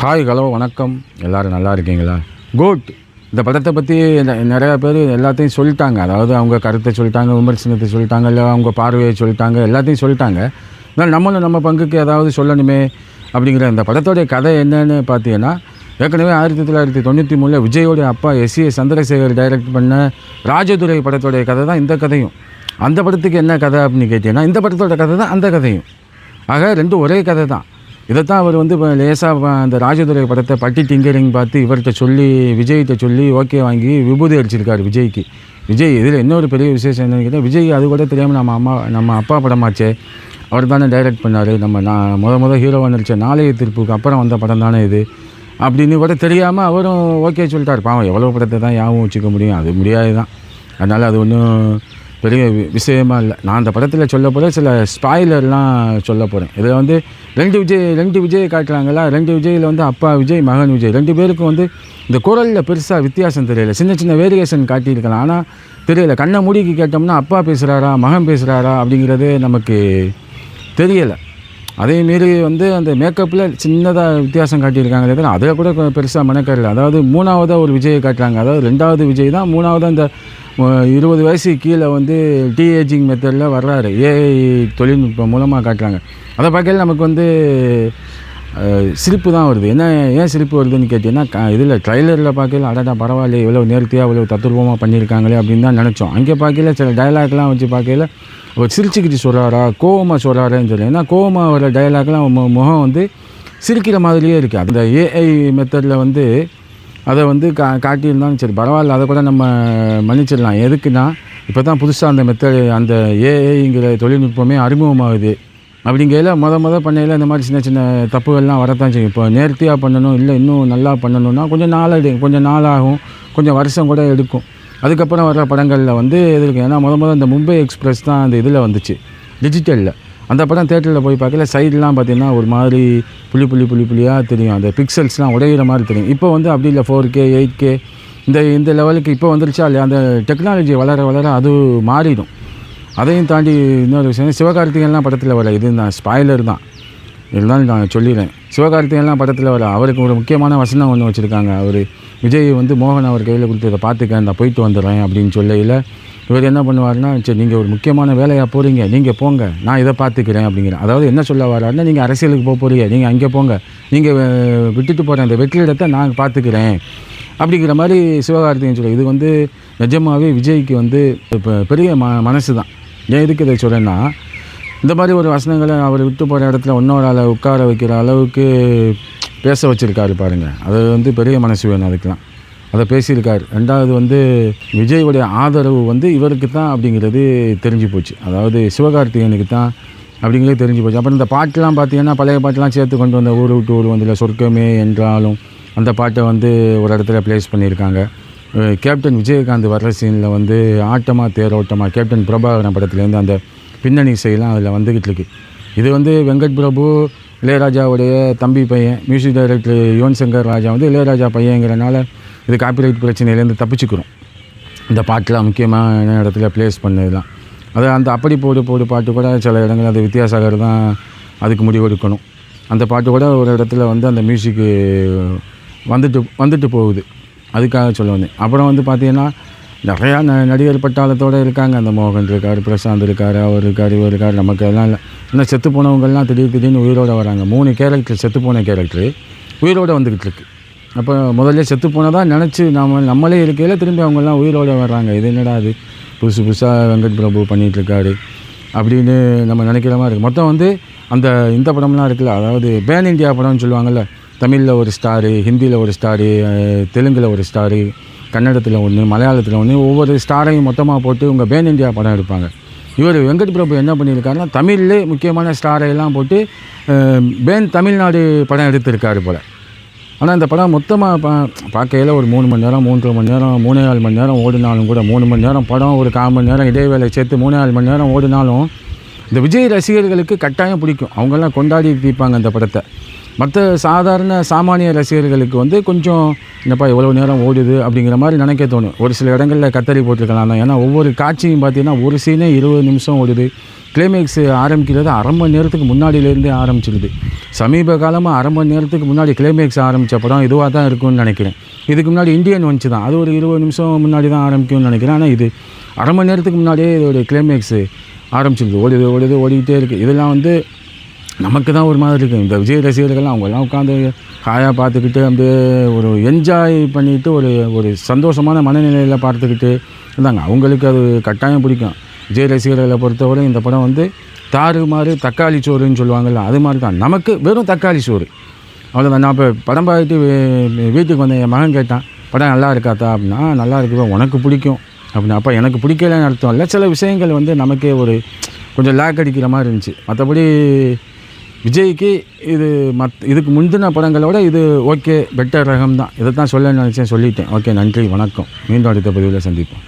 Hi hello வணக்கம். எல்லோரும் நல்லா இருக்கீங்களா? குட் இந்த படத்தை பற்றி நிறையா பேர் எல்லாத்தையும் சொல்லிட்டாங்க. அதாவது அவங்க கருத்தை சொல்லிட்டாங்க விமர்சனத்தை சொல்லிட்டாங்க இல்லை அவங்க பார்வையை சொல்லிட்டாங்க எல்லாத்தையும் சொல்லிட்டாங்க. அதனால் நம்மளும் நம்ம பங்குக்கு ஏதாவது சொல்லணுமே அப்படிங்கிற இந்த படத்தோடைய கதை என்னன்னு பார்த்தீங்கன்னா ஏற்கனவே ஆயிரத்தி தொள்ளாயிரத்தி தொண்ணூற்றி மூணில் விஜயோடைய அப்பா எஸ் ஏ சந்திரசேகர் டைரக்ட் பண்ண ராஜதுரை படத்தோடைய கதை தான் இந்த கதையும். அந்த படத்துக்கு என்ன கதை அப்படின்னு கேட்டிங்கன்னா இந்த படத்தோட கதை தான் அந்த கதையும். ஆக ரெண்டும் ஒரே கதை தான். இதைத்தான் அவர் வந்து இப்போ லேசாக அந்த ராஜதுரை படத்தை பட்டி டிங்கரிங் பார்த்து இவர்கிட்ட சொல்லி விஜய்கிட்ட சொல்லி ஓகே வாங்கி விபூதி அடிச்சிருக்காரு விஜய்க்கு. விஜய் இதில் இன்னொரு பெரிய விசேஷம் என்னன்னு கேட்டால் விஜய் அது கூட தெரியாமல் நம்ம அம்மா நம்ம அப்பா படமாச்சே. அவர் தானே டைரக்ட் பண்ணார். நம்ம நான் முத முத ஹீரோவாக நடித்த நாளைய திருப்புக்கு அப்புறம் வந்த படம் தானே இது. அப்படின்னு கூட தெரியாமல் அவரும் ஓகே சொல்லிட்டார். பாவம் எவ்வளோ படத்தை தான் யாவும் வச்சுக்க முடியும். அது முடியாது தான். அதனால் அது ஒன்றும் பெரிய விஷயமா இல்லை. நான் அந்த படத்தில் சொல்ல போகிற சில ஸ்பாய்லர்லாம் சொல்ல போகிறேன் இதில் வந்து ரெண்டு விஜய் ரெண்டு விஜய் காட்டுறாங்களா? ரெண்டு விஜயில் வந்து அப்பா விஜய் மகன் விஜய். ரெண்டு பேருக்கும் வந்து இந்த குரலில் பெருசாக வித்தியாசம் தெரியல. சின்ன சின்ன வேரியேஷன் காட்டியிருக்கலாம். ஆனால் தெரியல. கண்ணை மூடிக்கு கேட்டோம்னா அப்பா பேசுகிறாரா மகன் பேசுகிறாரா அப்படிங்கிறது நமக்கு தெரியலை. அதேமாரி வந்து அந்த மேக்கப்பில் சின்னதாக வித்தியாசம் காட்டியிருக்காங்க தவிர அதில் கூட பெருசாக மெனக்கறல அதாவது மூணாவதாக ஒரு விஜயை காட்டுறாங்க. அதாவது ரெண்டாவது விஜய் தான் மூணாவதாக அந்த இருபது வயசு கீழே வந்து டிஏஜிங் மெத்தடில் வர்றாரு. ஏஐ தொழில்நுட்பம் மூலமாக காட்டுறாங்க. அதை பார்க்கல நமக்கு வந்து சிரிப்பு தான் வருது. என்ன ஏன் சிரிப்பு வருதுன்னு கேட்டிங்கன்னா இதில் ட்ரைலரில் பார்க்கல அடடா பரவாயில்ல இவ்வளோ நேர்த்தியாக இவ்வளோ தத்துரூபமாக பண்ணியிருக்காங்களே அப்படின்னு தான் நினச்சோம். அங்கே பார்க்கல சில டயலாக்லாம் வச்சு பார்க்கல அவர் சிரிச்சுக்கிட்டு சொல்கிறாரா கோவமாக சொல்கிறாரேன்னு சொல்லி ஏன்னா கோவமாக வர டயலாக்லாம் முகம் வந்து சிரிக்கிற மாதிரியே இருக்குது அந்த ஏஐ மெத்தடில் வந்து அதை வந்து கா காட்டியிருந்தாலும் சரி பரவாயில்ல அதை கூட நம்ம மன்னிச்சிடலாம். எதுக்குன்னா இப்போ தான் புதுசாக அந்த மெத்தட் அந்த ஏஐங்கிற தொழில்நுட்பமே அறிமுகமாகுது. அப்படிங்கையில் மொத மொத பண்ணையில் இந்த மாதிரி சின்ன சின்ன தப்புகள்லாம் வரத்தான் செய்யும். இப்போ நேர்த்தியாக பண்ணணும் இல்லை இன்னும் நல்லா பண்ணணும்னா கொஞ்சம் நாள் கொஞ்சம் நாளாகும் கொஞ்சம் வருஷம் கூட எடுக்கும். அதுக்கப்புறம் வர படங்களில் வந்து எதிர்க்கு ஏன்னா முத முத இந்த மும்பை எக்ஸ்பிரஸ் தான் அந்த இதில் வந்துச்சு டிஜிட்டலில் அந்த படம் தேட்டரில் போய் பார்க்கல சைட்லாம் பார்த்திங்கன்னா ஒரு மாதிரி புள்ளி புள்ளி புள்ளி புள்ளியாக தெரியும். அந்த பிக்சல்ஸ்லாம் உடையிற மாதிரி தெரியும். இப்போ வந்து அப்படி இல்லை ஃபோர் கே எயிட் கே இந்த இந்த லெவலுக்கு இப்போ வந்துருச்சா இல்லையா அந்த டெக்னாலஜி வளர வளர அது மாறிடும். அதையும் தாண்டி இன்னொரு விஷயம் சிவகார்த்திகெல்லாம் படத்தில் வர இது தான் ஸ்பாய்லர் தான். இருந்தாலும் நான் சொல்லிடுறேன் சிவகார்த்திகெல்லாம் படத்தில் வர அவருக்கு ஒரு முக்கியமான வசனம் ஒன்று வச்சுருக்காங்க. அவர் விஜய் வந்து மோகன் அவர் கையில் கொடுத்து இதை பார்த்துக்க நான் போயிட்டு வந்துடுறேன் அப்படின்னு சொல்லையில் இவர் என்ன பண்ணுவாருன்னா சரி நீங்கள் ஒரு முக்கியமான வேலையாக போகிறீங்க நீங்கள் போங்க நான் இதை பார்த்துக்கிறேன் அப்படிங்கிறேன் அதாவது என்ன சொல்ல வராருன்னா நீங்கள் அரசியலுக்கு போக போகிறீங்க நீங்கள் அங்கே போங்க. நீங்கள் விட்டுட்டு போகிற அந்த வெற்றிடத்தை நான் பார்த்துக்கிறேன். அப்படிங்கிற மாதிரி சிவகார்த்திகேயன் சொல்லி இது வந்து நிஜமாகவே விஜய்க்கு வந்து இப்போ பெரிய ம மனசு தான் ஏன் எதுக்கு இதை சொல்கிறேன்னா இந்த மாதிரி ஒரு வசனங்களை அவர் விட்டு போகிற இடத்துல இன்னொரு உட்கார வைக்கிற அளவுக்கு பேச வச்சுருக்காரு பாருங்கள் அது வந்து பெரிய மனசு வேணும் அதுக்கெலாம் அதை பேசியிருக்காரு. ரெண்டாவது வந்து விஜயோடைய ஆதரவு வந்து இவருக்கு தான் அப்படிங்கிறது தெரிஞ்சு போச்சு. அதாவது சிவகார்த்திகேயனுக்கு தான் அப்படிங்கிறது தெரிஞ்சு போச்சு. அப்புறம் இந்த பாட்டெலாம் பார்த்தீங்கன்னா பழைய பாட்டெலாம் சேர்த்து கொண்டு வந்த ஊர் விட்டு ஊர் வந்துல சொர்க்கமே என்றாலும் அந்த பாட்டை வந்து ஒரு இடத்துல ப்ளேஸ் பண்ணியிருக்காங்க. கேப்டன் விஜயகாந்த் வர்ற சீனில் வந்து ஆட்டமாக தேரோட்டமாக கேப்டன் பிரபாகரன் படத்துலேருந்து அந்த பின்னணி இசையெல்லாம் அதில் வந்துக்கிட்டு இருக்கு. இது வந்து வெங்கட் பிரபு இளையராஜாவுடைய தம்பி பையன் மியூசிக் டைரக்டர் யுவன் சங்கர் ராஜா வந்து இளையராஜா பையங்கிறனால இது காப்பிரைட் பிரச்சனையிலேருந்து தப்பிச்சுக்கிறோம். இந்த பாட்டெலாம் முக்கியமான இடத்துல ப்ளேஸ் பண்ணதுலாம் அது அந்த அப்படி போடு போடு பாட்டு கூட சில இடங்கள் அது வித்யாசாகர் தான் அதுக்கு முடிவெடுக்கணும் அந்த பாட்டு கூட ஒரு இடத்துல வந்து அந்த மியூசிக்கு வந்துட்டு வந்துட்டு போகுது. அதுக்காக சொல்ல வந்தேன் அப்புறம் வந்து பார்த்தீங்கன்னா நிறையா ந நடிகர் பட்டாளத்தோடு இருக்காங்க. அந்த மோகன் இருக்கார் பிரசாந்த் இருக்கார் அவர் இருக்கார் இவர் இருக்கார். நமக்கு எல்லாம் இல்லை இன்னும் செத்து போனவங்கள்லாம் திடீர் திடீர்னு உயிரோட வராங்க. மூணு கேரக்டர் செத்து போன கேரக்டரு உயிரோட வந்துக்கிட்டு இருக்கு. அப்போ முதல்ல செத்து போனதாக நினச்சி நம்ம நம்மளே இருக்கையில் திரும்பி அவங்கெல்லாம் உயிரோட வர்றாங்க. இது என்னடா அது புதுசு புதுசாக வெங்கட் பிரபு பண்ணிகிட்ருக்காரு அப்படின்னு நம்ம நினைக்கிற மாதிரி இருக்குது மொத்தம் வந்து அந்த இந்த படம்லாம் இருக்குல்ல அதாவது பேன் இந்தியா படம்னு சொல்லுவாங்கள்ல தமிழில் ஒரு ஸ்டாரு ஹிந்தியில் ஒரு ஸ்டாரு தெலுங்கில் ஒரு ஸ்டாரு கன்னடத்தில் ஒன்று மலையாளத்தில் ஒன்று ஒவ்வொரு ஸ்டாரையும் மொத்தமாக போட்டு உங்கள் பேன் இந்தியா படம் எடுப்பாங்க. இவர் வெங்கட் பிரபு என்ன பண்ணியிருக்காருன்னா தமிழ்லே முக்கியமான ஸ்டாரையெல்லாம் போட்டு பேன் தமிழ்நாடு படம் எடுத்திருக்காரு போல். ஆனால் இந்த படம் மொத்தமாக பா பார்க்கையில் ஒரு மூணு மணி நேரம் மூன்றரை மணி நேரம் மூணே நாலு மணி நேரம் ஓடினாலும் கூட மூணு மணி நேரம் படம் ஒரு கால் மணி நேரம் இடைவேளை சேர்த்து மூணே நாலு மணி நேரம் ஓடினாலும் இந்த விஜய் ரசிகர்களுக்கு கட்டாயம் பிடிக்கும். அவங்கெல்லாம் கொண்டாடி தீர்ப்பாங்க அந்த படத்தை. மற்ற சாதாரண சாமானிய ரசிகர்களுக்கு வந்து கொஞ்சம் என்னப்பா எவ்வளோ நேரம் ஓடுது? அப்படிங்கிற மாதிரி நினைக்க தோணும். ஒரு சில இடங்களில் கத்தரி போட்டிருக்கலாம். தான் ஏன்னா ஒவ்வொரு காட்சியும் பார்த்தீங்கன்னா ஒரு சீனே இருபது நிமிஷம் ஓடுது. கிளைமேக்ஸ் ஆரம்பிக்கிறது அரை மணி நேரத்துக்கு முன்னாடியிலேருந்தே ஆரம்பிச்சிடுது சமீப காலமாக அரை மணி நேரத்துக்கு முன்னாடி கிளைமேக்ஸ் ஆரம்பித்த படம் இதுவாக தான் இருக்கும்னு நினைக்கிறேன். இதுக்கு முன்னாடி இந்தியன் வந்துச்சு தான். அது ஒரு இருபது நிமிஷம் முன்னாடி தான் ஆரம்பிக்கும்னு நினைக்கிறேன். ஆனால் இது அரை மணி நேரத்துக்கு முன்னாடியே இதோடைய கிளைமேக்ஸு ஆரம்பிச்சிருது. ஓடுது ஓடுது ஓடிக்கிட்டே இருக்குது இதெல்லாம் வந்து நமக்கு தான் ஒரு மாதிரி இருக்குது இந்த விஜய் ரசிகர்கள்லாம் அவங்கெல்லாம் உட்காந்து ஹாயாக பார்த்துக்கிட்டு அப்படியே ஒரு என்ஜாய் பண்ணிட்டு ஒரு ஒரு சந்தோஷமான மனநிலையில் பார்த்துக்கிட்டு இருந்தாங்க. அவங்களுக்கு அது கட்டாயம் பிடிக்கும். விஜய் ரசிகர்களை பொறுத்தவரை இந்த படம் வந்து தாறு மாறு தக்காளி சோறுன்னு சொல்லுவாங்கள்ல அது மாதிரி தான். நமக்கு வெறும் தக்காளி சோறு. அவ்வளோதான் நான் இப்போ படம் பார்த்துட்டு வீட்டுக்கு வந்தேன் என் மகன் கேட்டான் படம் நல்லா இருக்காத்தா அப்படின்னா நல்லா இருக்குது? உனக்கு பிடிக்கும். அப்படின்னா அப்போ எனக்கு பிடிக்கலன்னு அர்த்தம் இல்லை. சில விஷயங்கள் வந்து நமக்கே ஒரு கொஞ்சம் லேக் அடிக்கிற மாதிரி இருந்துச்சு. மற்றபடி விஜய்க்கு இது மத் இதுக்கு முந்தின படங்களோட இது ஓகே பெட்டர் ரகம் தான் இதை தான் சொல்ல நினச்சேன் சொல்லிட்டேன். ஓகே நன்றி வணக்கம். மீண்டும் அடுத்த பதிவில் சந்திப்போம்.